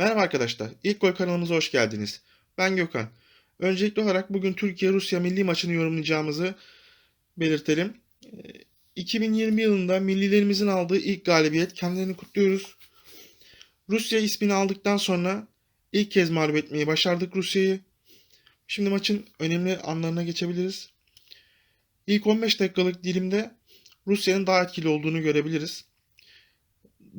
Merhaba arkadaşlar. İlk gol kanalımıza hoş geldiniz. Ben Gökhan. Öncelikli olarak bugün Türkiye-Rusya milli maçını yorumlayacağımızı belirtelim. Ee, 2020 yılında millilerimizin aldığı ilk galibiyet. Kendilerini kutluyoruz. Rusya ismini aldıktan sonra ilk kez mağlup etmeyi başardık Rusya'yı. Şimdi maçın önemli anlarına geçebiliriz. İlk 15 dakikalık dilimde Rusya'nın daha etkili olduğunu görebiliriz.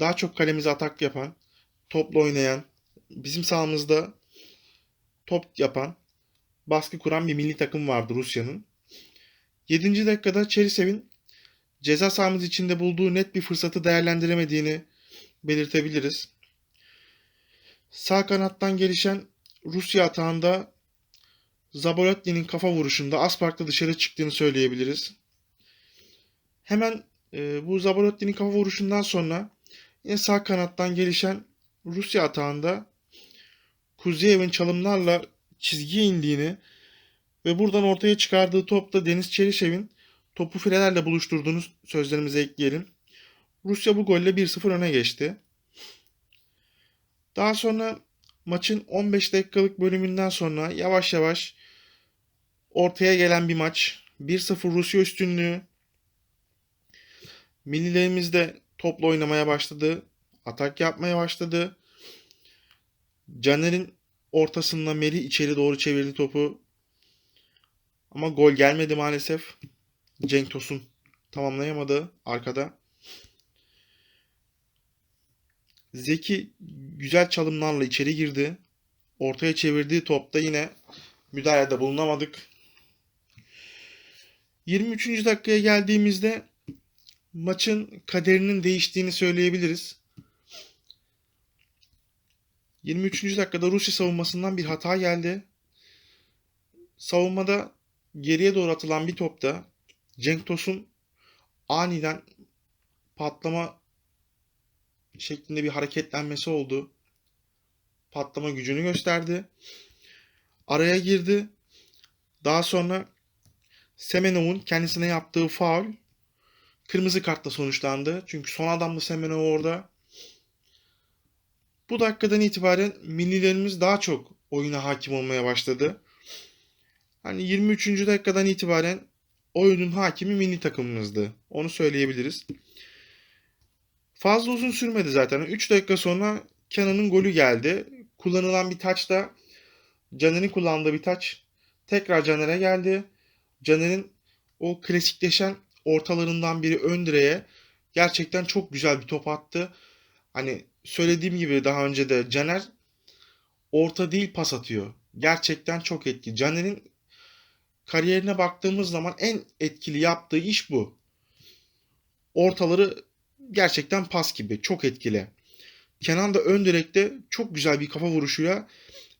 Daha çok kalemize atak yapan, topla oynayan, bizim sahamızda top yapan, baskı kuran bir milli takım vardı Rusya'nın. 7. dakikada Çerisev'in ceza sahamız içinde bulduğu net bir fırsatı değerlendiremediğini belirtebiliriz. Sağ kanattan gelişen Rusya atağında Zabolotny'nin kafa vuruşunda az dışarı çıktığını söyleyebiliriz. Hemen e, bu Zabolotny'nin kafa vuruşundan sonra yine sağ kanattan gelişen Rusya atağında Kuzeyev'in çalımlarla çizgiye indiğini ve buradan ortaya çıkardığı topta Deniz Çelişev'in topu filelerle buluşturduğunu sözlerimize ekleyelim. Rusya bu golle 1-0 öne geçti. Daha sonra maçın 15 dakikalık bölümünden sonra yavaş yavaş ortaya gelen bir maç. 1-0 Rusya üstünlüğü. Millilerimiz de topla oynamaya başladı. Atak yapmaya başladı. Caner'in ortasında Meri içeri doğru çevirdi topu. Ama gol gelmedi maalesef. Cenk Tosun tamamlayamadı arkada. Zeki güzel çalımlarla içeri girdi. Ortaya çevirdiği topta yine müdahalede bulunamadık. 23. dakikaya geldiğimizde maçın kaderinin değiştiğini söyleyebiliriz. 23. dakikada Rusya savunmasından bir hata geldi. Savunmada geriye doğru atılan bir topta Cenk Tosun aniden patlama şeklinde bir hareketlenmesi oldu. Patlama gücünü gösterdi. Araya girdi. Daha sonra Semenov'un kendisine yaptığı faul kırmızı kartla sonuçlandı. Çünkü son adamlı Semenov orada. Bu dakikadan itibaren millilerimiz daha çok oyuna hakim olmaya başladı. Hani 23. dakikadan itibaren oyunun hakimi milli takımımızdı. Onu söyleyebiliriz. Fazla uzun sürmedi zaten. 3 dakika sonra Kenan'ın golü geldi. Kullanılan bir taç da Caner'in kullandığı bir taç tekrar Caner'e geldi. Caner'in o klasikleşen ortalarından biri ön gerçekten çok güzel bir top attı. Hani söylediğim gibi daha önce de Caner orta değil pas atıyor. Gerçekten çok etkili. Caner'in kariyerine baktığımız zaman en etkili yaptığı iş bu. Ortaları gerçekten pas gibi. Çok etkili. Kenan da ön direkte çok güzel bir kafa vuruşuyla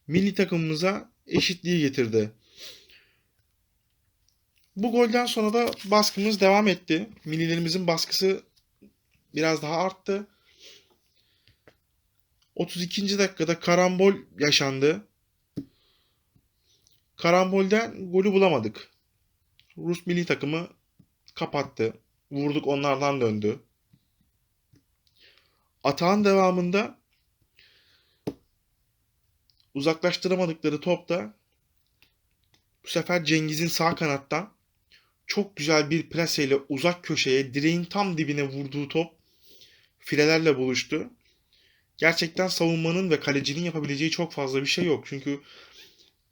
milli takımımıza eşitliği getirdi. Bu golden sonra da baskımız devam etti. Millilerimizin baskısı biraz daha arttı. 32. dakikada karambol yaşandı. Karambolden golü bulamadık. Rus milli takımı kapattı. Vurduk onlardan döndü. Atağın devamında uzaklaştıramadıkları topta bu sefer Cengiz'in sağ kanattan çok güzel bir plaseyle uzak köşeye direğin tam dibine vurduğu top filelerle buluştu. Gerçekten savunmanın ve kalecinin yapabileceği çok fazla bir şey yok. Çünkü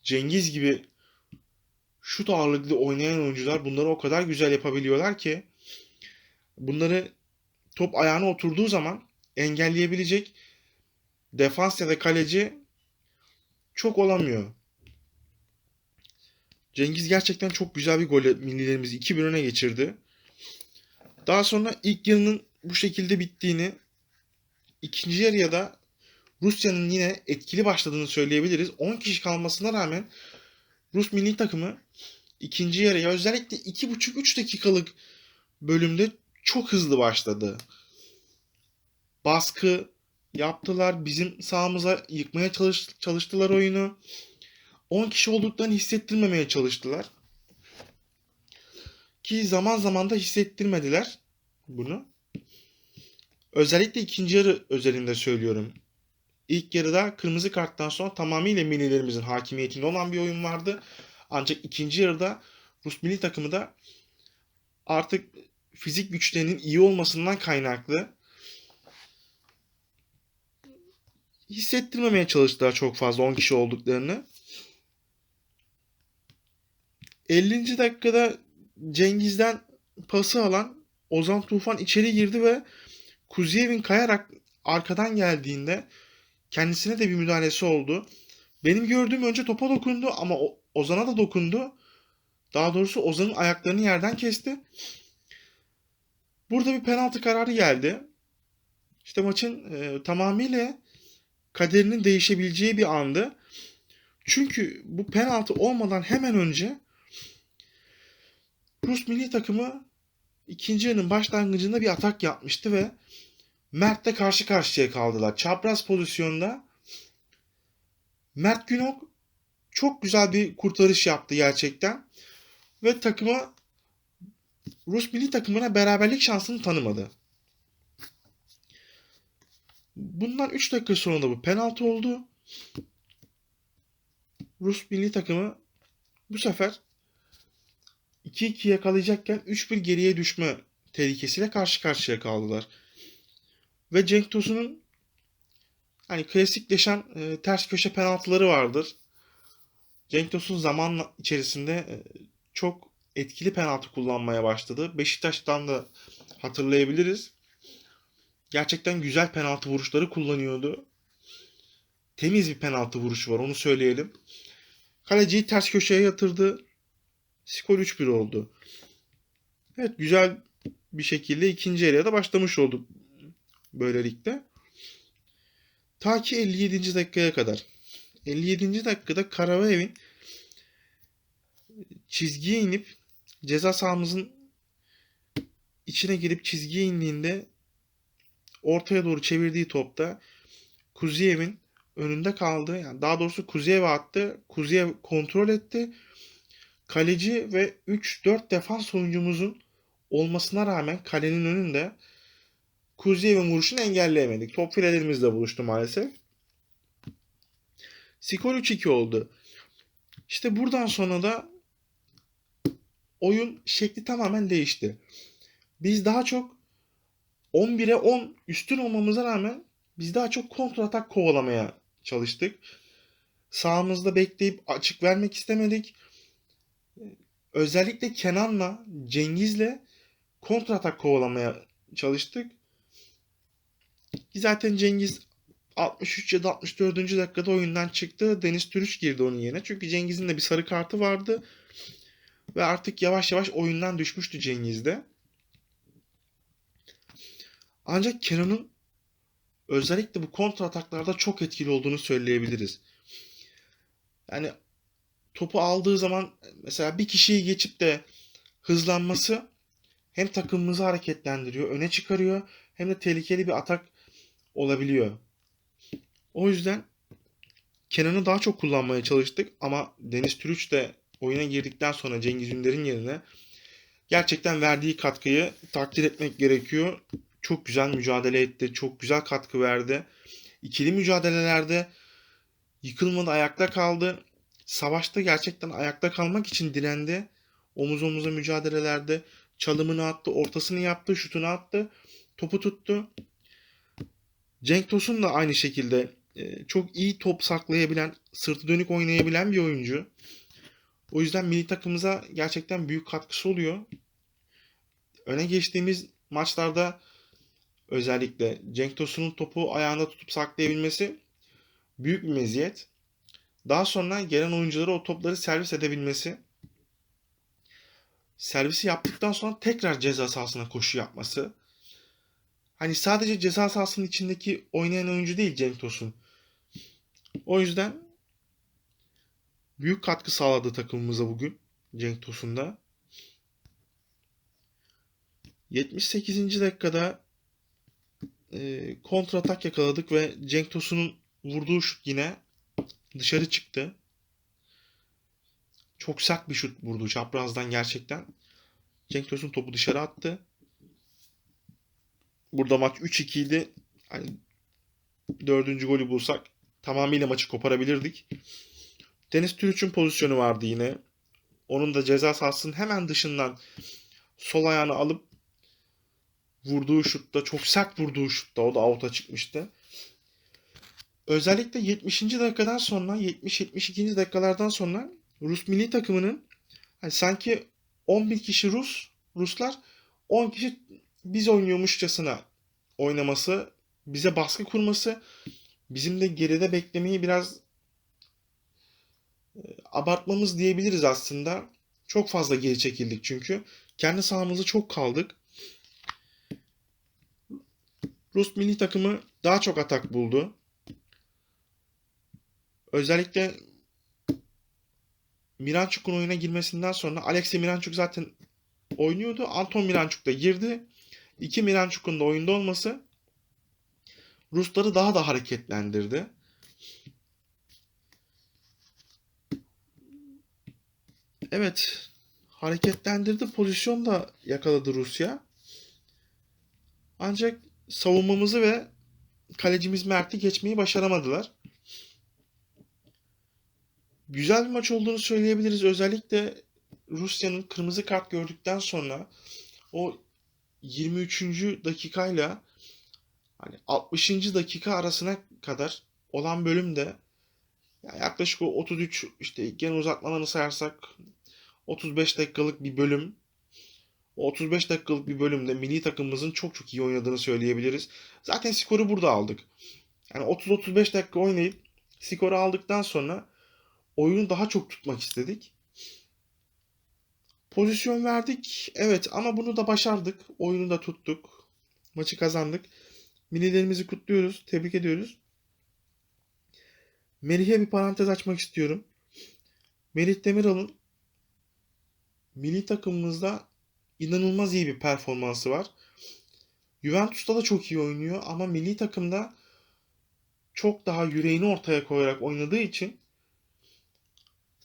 Cengiz gibi şut ağırlıklı oynayan oyuncular bunları o kadar güzel yapabiliyorlar ki bunları top ayağına oturduğu zaman engelleyebilecek defans ya da kaleci çok olamıyor. Cengiz gerçekten çok güzel bir golle millilerimizi 2-1 öne geçirdi. Daha sonra ilk yarının bu şekilde bittiğini, ikinci yarıya da Rusya'nın yine etkili başladığını söyleyebiliriz. 10 kişi kalmasına rağmen Rus milli takımı ikinci yarıya özellikle 2,5-3 dakikalık bölümde çok hızlı başladı. Baskı yaptılar. Bizim sahamıza yıkmaya çalış, çalıştılar oyunu. 10 kişi olduklarını hissettirmemeye çalıştılar. Ki zaman zaman da hissettirmediler bunu. Özellikle ikinci yarı özelinde söylüyorum. ilk yarıda kırmızı karttan sonra tamamıyla millilerimizin hakimiyetinde olan bir oyun vardı. Ancak ikinci yarıda Rus milli takımı da artık fizik güçlerinin iyi olmasından kaynaklı hissettirmemeye çalıştılar çok fazla 10 kişi olduklarını. 50. dakikada Cengiz'den pası alan Ozan Tufan içeri girdi ve Kuziyev'in kayarak arkadan geldiğinde kendisine de bir müdahalesi oldu. Benim gördüğüm önce topa dokundu ama Ozan'a da dokundu. Daha doğrusu Ozan'ın ayaklarını yerden kesti. Burada bir penaltı kararı geldi. İşte maçın e, tamamıyla kaderinin değişebileceği bir andı. Çünkü bu penaltı olmadan hemen önce Rus milli takımı ikinci yarının başlangıcında bir atak yapmıştı ve Mert'le karşı karşıya kaldılar. Çapraz pozisyonda Mert Günok çok güzel bir kurtarış yaptı gerçekten. Ve takıma Rus milli takımına beraberlik şansını tanımadı. Bundan 3 dakika sonra da bu penaltı oldu. Rus milli takımı bu sefer 2-2 yakalayacakken 3-1 geriye düşme tehlikesiyle karşı karşıya kaldılar. Ve Cenk Tosun'un hani klasikleşen e, ters köşe penaltıları vardır. Cenk Tosun zaman içerisinde e, çok etkili penaltı kullanmaya başladı. Beşiktaş'tan da hatırlayabiliriz. Gerçekten güzel penaltı vuruşları kullanıyordu. Temiz bir penaltı vuruşu var onu söyleyelim. Kaleciyi ters köşeye yatırdı. Skor 3-1 oldu. Evet güzel bir şekilde ikinci yarıya da başlamış olduk böylelikle. Ta ki 57. dakikaya kadar. 57. dakikada Karavaev'in çizgiye inip ceza sahamızın içine girip çizgiye indiğinde ortaya doğru çevirdiği topta Kuziyev'in önünde kaldı. Yani daha doğrusu Kuziyev'e attı. Kuziyev kontrol etti. Kaleci ve 3-4 defans oyuncumuzun olmasına rağmen kalenin önünde Kuziyev'in vuruşunu engelleyemedik. Top filelerimizle buluştu maalesef. Skor 3-2 oldu. İşte buradan sonra da oyun şekli tamamen değişti. Biz daha çok 11'e 10 üstün olmamıza rağmen biz daha çok kontratak kovalamaya çalıştık. Sağımızda bekleyip açık vermek istemedik. Özellikle Kenan'la Cengiz'le kontratak kovalamaya çalıştık. Zaten Cengiz 63 ya da 64. dakikada oyundan çıktı. Deniz Türüç girdi onun yerine. Çünkü Cengiz'in de bir sarı kartı vardı. Ve artık yavaş yavaş oyundan düşmüştü Cengiz'de. Ancak Kenan'ın özellikle bu kontra ataklarda çok etkili olduğunu söyleyebiliriz. Yani topu aldığı zaman mesela bir kişiyi geçip de hızlanması hem takımımızı hareketlendiriyor, öne çıkarıyor hem de tehlikeli bir atak olabiliyor. O yüzden Kenan'ı daha çok kullanmaya çalıştık ama Deniz Türüç de oyuna girdikten sonra Cengiz Ünder'in yerine gerçekten verdiği katkıyı takdir etmek gerekiyor. Çok güzel mücadele etti, çok güzel katkı verdi. İkili mücadelelerde yıkılmadı, ayakta kaldı. Savaşta gerçekten ayakta kalmak için direndi. Omuz omuza mücadelelerde çalımını attı, ortasını yaptı, şutunu attı, topu tuttu. Cenk Tosun da aynı şekilde e, çok iyi top saklayabilen, sırtı dönük oynayabilen bir oyuncu. O yüzden milli takımımıza gerçekten büyük katkısı oluyor. Öne geçtiğimiz maçlarda özellikle Cenk Tosun'un topu ayağında tutup saklayabilmesi büyük bir meziyet. Daha sonra gelen oyunculara o topları servis edebilmesi. Servisi yaptıktan sonra tekrar ceza sahasına koşu yapması. Hani sadece ceza sahasının içindeki oynayan oyuncu değil Cenk Tosun. O yüzden büyük katkı sağladı takımımıza bugün Cenk Tosun'da. 78. dakikada e, kontratak yakaladık ve Cenk Tosun'un vurduğu şut yine dışarı çıktı. Çok sert bir şut vurdu çaprazdan gerçekten. Cenk Tosun topu dışarı attı. Burada maç 3-2 idi. Hani dördüncü golü bulsak tamamıyla maçı koparabilirdik. Deniz Türüç'ün pozisyonu vardı yine. Onun da ceza sahasının hemen dışından sol ayağını alıp vurduğu şutta çok sert vurduğu şutta o da out'a çıkmıştı. Özellikle 70. dakikadan sonra 70-72. dakikalardan sonra Rus milli takımının hani sanki 11 kişi Rus, Ruslar 10 kişi biz oynuyormuşçasına oynaması, bize baskı kurması, bizim de geride beklemeyi biraz e, abartmamız diyebiliriz aslında. Çok fazla geri çekildik çünkü. Kendi sahamızda çok kaldık. Rus milli takımı daha çok atak buldu. Özellikle Miranchuk'un oyuna girmesinden sonra Alexey Miranchuk zaten oynuyordu. Anton Miranchuk da girdi. İki Miranchuk'un da oyunda olması Rusları daha da hareketlendirdi. Evet, hareketlendirdi. Pozisyon da yakaladı Rusya. Ancak savunmamızı ve kalecimiz Mert'i geçmeyi başaramadılar. Güzel bir maç olduğunu söyleyebiliriz. Özellikle Rusya'nın kırmızı kart gördükten sonra o 23. dakikayla hani 60. dakika arasına kadar olan bölümde yani yaklaşık o 33 işte gene uzatmalarını sayarsak 35 dakikalık bir bölüm. O 35 dakikalık bir bölümde milli takımımızın çok çok iyi oynadığını söyleyebiliriz. Zaten skoru burada aldık. Yani 30-35 dakika oynayıp skoru aldıktan sonra oyunu daha çok tutmak istedik. Pozisyon verdik. Evet ama bunu da başardık. Oyunu da tuttuk. Maçı kazandık. Millilerimizi kutluyoruz. Tebrik ediyoruz. Melih'e bir parantez açmak istiyorum. Melih Demiral'ın milli takımımızda inanılmaz iyi bir performansı var. Juventus'ta da çok iyi oynuyor ama milli takımda çok daha yüreğini ortaya koyarak oynadığı için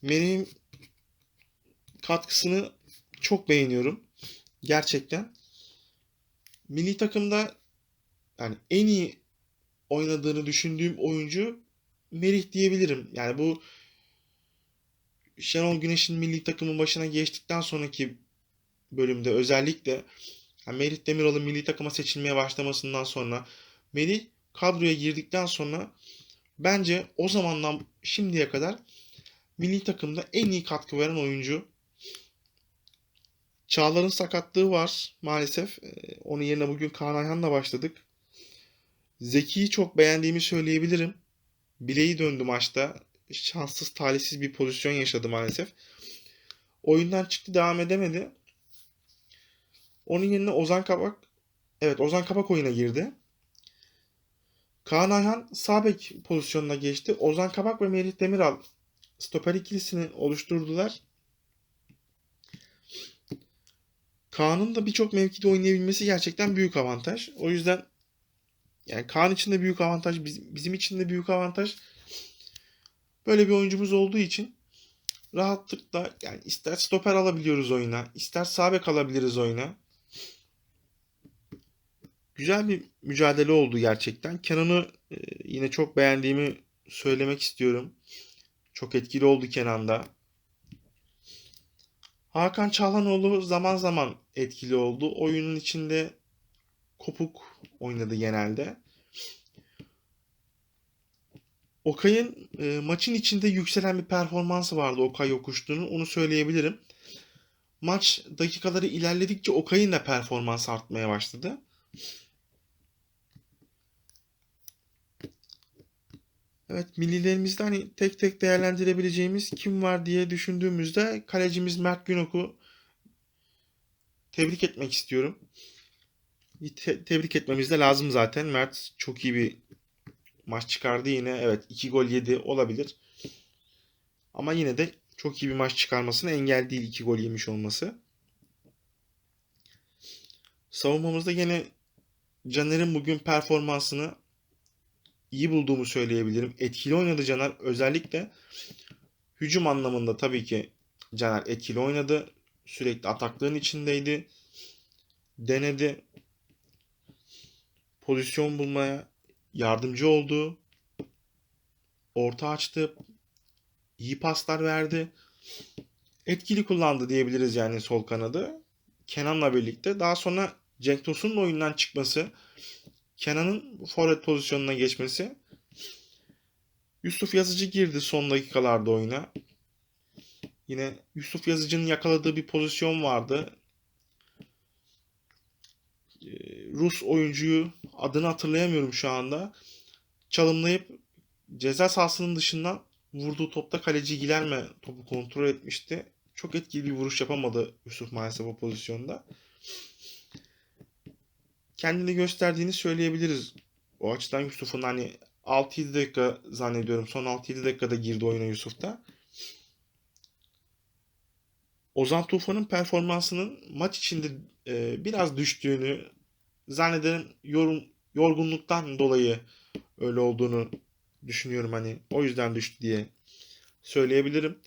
Melih'in katkısını çok beğeniyorum. Gerçekten. Milli takımda yani en iyi oynadığını düşündüğüm oyuncu Merih diyebilirim. Yani bu Şenol Güneş'in milli takımın başına geçtikten sonraki bölümde özellikle yani Merih Demiral'ın milli takıma seçilmeye başlamasından sonra Merih kadroya girdikten sonra bence o zamandan şimdiye kadar milli takımda en iyi katkı veren oyuncu. Çağlar'ın sakatlığı var maalesef. Ee, Onun yerine bugün Kaan Ayhan'la başladık. Zeki'yi çok beğendiğimi söyleyebilirim. Bileği döndü maçta. Şanssız, talihsiz bir pozisyon yaşadı maalesef. Oyundan çıktı, devam edemedi. Onun yerine Ozan Kabak, evet Ozan Kabak oyuna girdi. Kaan Ayhan sağ bek pozisyonuna geçti. Ozan Kabak ve Melih Demiral stoper ikilisini oluşturdular. Kaan'ın da birçok mevkide oynayabilmesi gerçekten büyük avantaj. O yüzden yani Kaan için de büyük avantaj, bizim için de büyük avantaj. Böyle bir oyuncumuz olduğu için rahatlıkla yani ister stoper alabiliyoruz oyuna, ister sağ bek alabiliriz oyuna. Güzel bir mücadele oldu gerçekten. Kenan'ı e, yine çok beğendiğimi söylemek istiyorum. Çok etkili oldu Kenan'da. Hakan Çalhanoğlu zaman zaman etkili oldu. Oyunun içinde kopuk oynadı genelde. Okay'ın e, maçın içinde yükselen bir performansı vardı Okay Yokuşlu'nun. Onu söyleyebilirim. Maç dakikaları ilerledikçe Okay'ın da performans artmaya başladı. Evet millilerimizde hani tek tek değerlendirebileceğimiz kim var diye düşündüğümüzde kalecimiz Mert Günok'u tebrik etmek istiyorum. Te- tebrik etmemiz de lazım zaten. Mert çok iyi bir maç çıkardı yine. Evet 2 gol yedi olabilir. Ama yine de çok iyi bir maç çıkarmasına engel değil 2 gol yemiş olması. Savunmamızda yine Caner'in bugün performansını iyi bulduğumu söyleyebilirim. Etkili oynadı Caner. Özellikle hücum anlamında tabii ki Caner etkili oynadı. Sürekli atakların içindeydi. Denedi. Pozisyon bulmaya yardımcı oldu. Orta açtı. iyi paslar verdi. Etkili kullandı diyebiliriz yani sol kanadı. Kenan'la birlikte. Daha sonra Cenk Tosun'un oyundan çıkması, Kenan'ın forvet pozisyonuna geçmesi. Yusuf Yazıcı girdi son dakikalarda oyuna. Yine Yusuf Yazıcı'nın yakaladığı bir pozisyon vardı. Ee, Rus oyuncuyu adını hatırlayamıyorum şu anda. Çalımlayıp ceza sahasının dışından vurduğu topta kaleci Gilerme topu kontrol etmişti. Çok etkili bir vuruş yapamadı Yusuf maalesef o pozisyonda. Kendini gösterdiğini söyleyebiliriz. O açıdan Yusuf'un hani 6-7 dakika zannediyorum. Son 6-7 dakikada girdi oyuna Yusuf'ta. Ozan Tufan'ın performansının maç içinde e, biraz düştüğünü zannederim yorum, yorgunluktan dolayı öyle olduğunu düşünüyorum hani o yüzden düştü diye söyleyebilirim.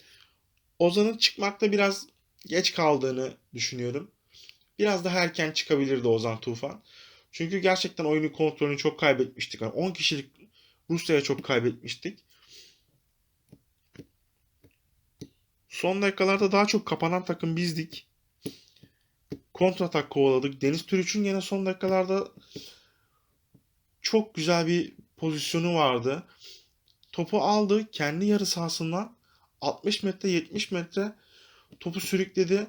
Ozan'ın çıkmakta biraz geç kaldığını düşünüyorum. Biraz daha erken çıkabilirdi Ozan Tufan. Çünkü gerçekten oyunu kontrolünü çok kaybetmiştik. Yani 10 kişilik Rusya'ya çok kaybetmiştik. Son dakikalarda daha çok kapanan takım bizdik. Kontratak kovaladık. Deniz Türüç'ün yine son dakikalarda çok güzel bir pozisyonu vardı. Topu aldı kendi yarı sahasından 60 metre 70 metre topu sürükledi.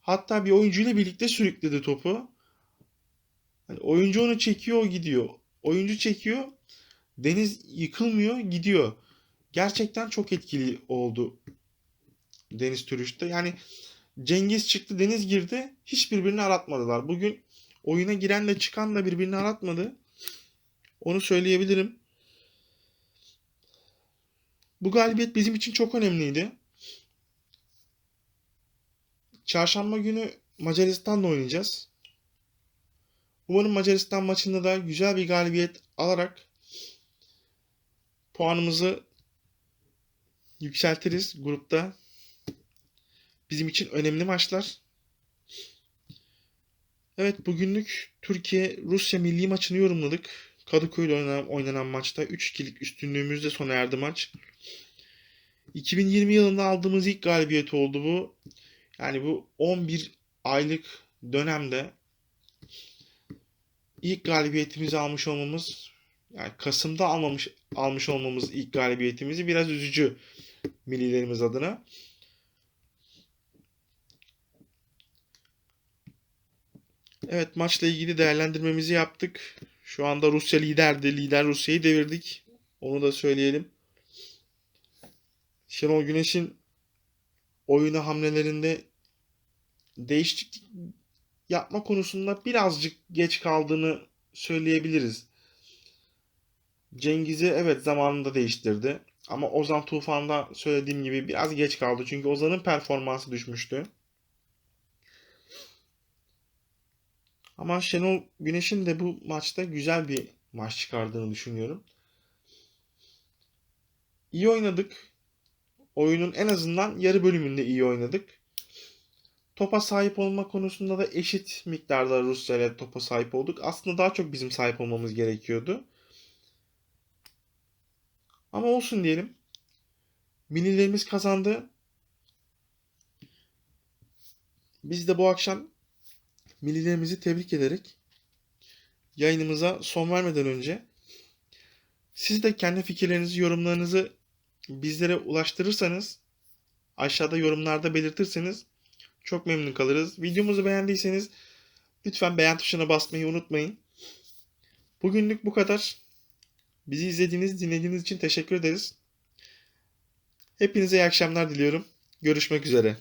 Hatta bir oyuncuyla birlikte sürükledi topu. Yani oyuncu onu çekiyor gidiyor. Oyuncu çekiyor. Deniz yıkılmıyor gidiyor. Gerçekten çok etkili oldu Deniz Türüş'te. Yani Cengiz çıktı Deniz girdi. Hiçbirbirini aratmadılar. Bugün oyuna girenle çıkan da birbirini aratmadı. Onu söyleyebilirim. Bu galibiyet bizim için çok önemliydi. Çarşamba günü Macaristan'la oynayacağız. Umarım Macaristan maçında da güzel bir galibiyet alarak puanımızı yükseltiriz grupta. Bizim için önemli maçlar. Evet bugünlük Türkiye-Rusya milli maçını yorumladık. Kadıköy'de oynanan, oynanan maçta 3-2'lik üstünlüğümüzle sona erdi maç. 2020 yılında aldığımız ilk galibiyet oldu bu. Yani bu 11 aylık dönemde ilk galibiyetimizi almış olmamız yani Kasım'da almamış almış olmamız ilk galibiyetimizi biraz üzücü millilerimiz adına. Evet maçla ilgili değerlendirmemizi yaptık. Şu anda Rusya liderdi. Lider Rusya'yı devirdik. Onu da söyleyelim. Şenol Güneş'in oyuna hamlelerinde değişiklik yapma konusunda birazcık geç kaldığını söyleyebiliriz. Cengiz'i evet zamanında değiştirdi. Ama Ozan Tufan'da söylediğim gibi biraz geç kaldı. Çünkü Ozan'ın performansı düşmüştü. Ama Şenol Güneş'in de bu maçta güzel bir maç çıkardığını düşünüyorum. İyi oynadık. Oyunun en azından yarı bölümünde iyi oynadık. Topa sahip olma konusunda da eşit miktarda Rusya ile topa sahip olduk. Aslında daha çok bizim sahip olmamız gerekiyordu. Ama olsun diyelim. Millilerimiz kazandı. Biz de bu akşam millilerimizi tebrik ederek yayınımıza son vermeden önce siz de kendi fikirlerinizi, yorumlarınızı bizlere ulaştırırsanız aşağıda yorumlarda belirtirseniz çok memnun kalırız. Videomuzu beğendiyseniz lütfen beğen tuşuna basmayı unutmayın. Bugünlük bu kadar. Bizi izlediğiniz, dinlediğiniz için teşekkür ederiz. Hepinize iyi akşamlar diliyorum. Görüşmek üzere.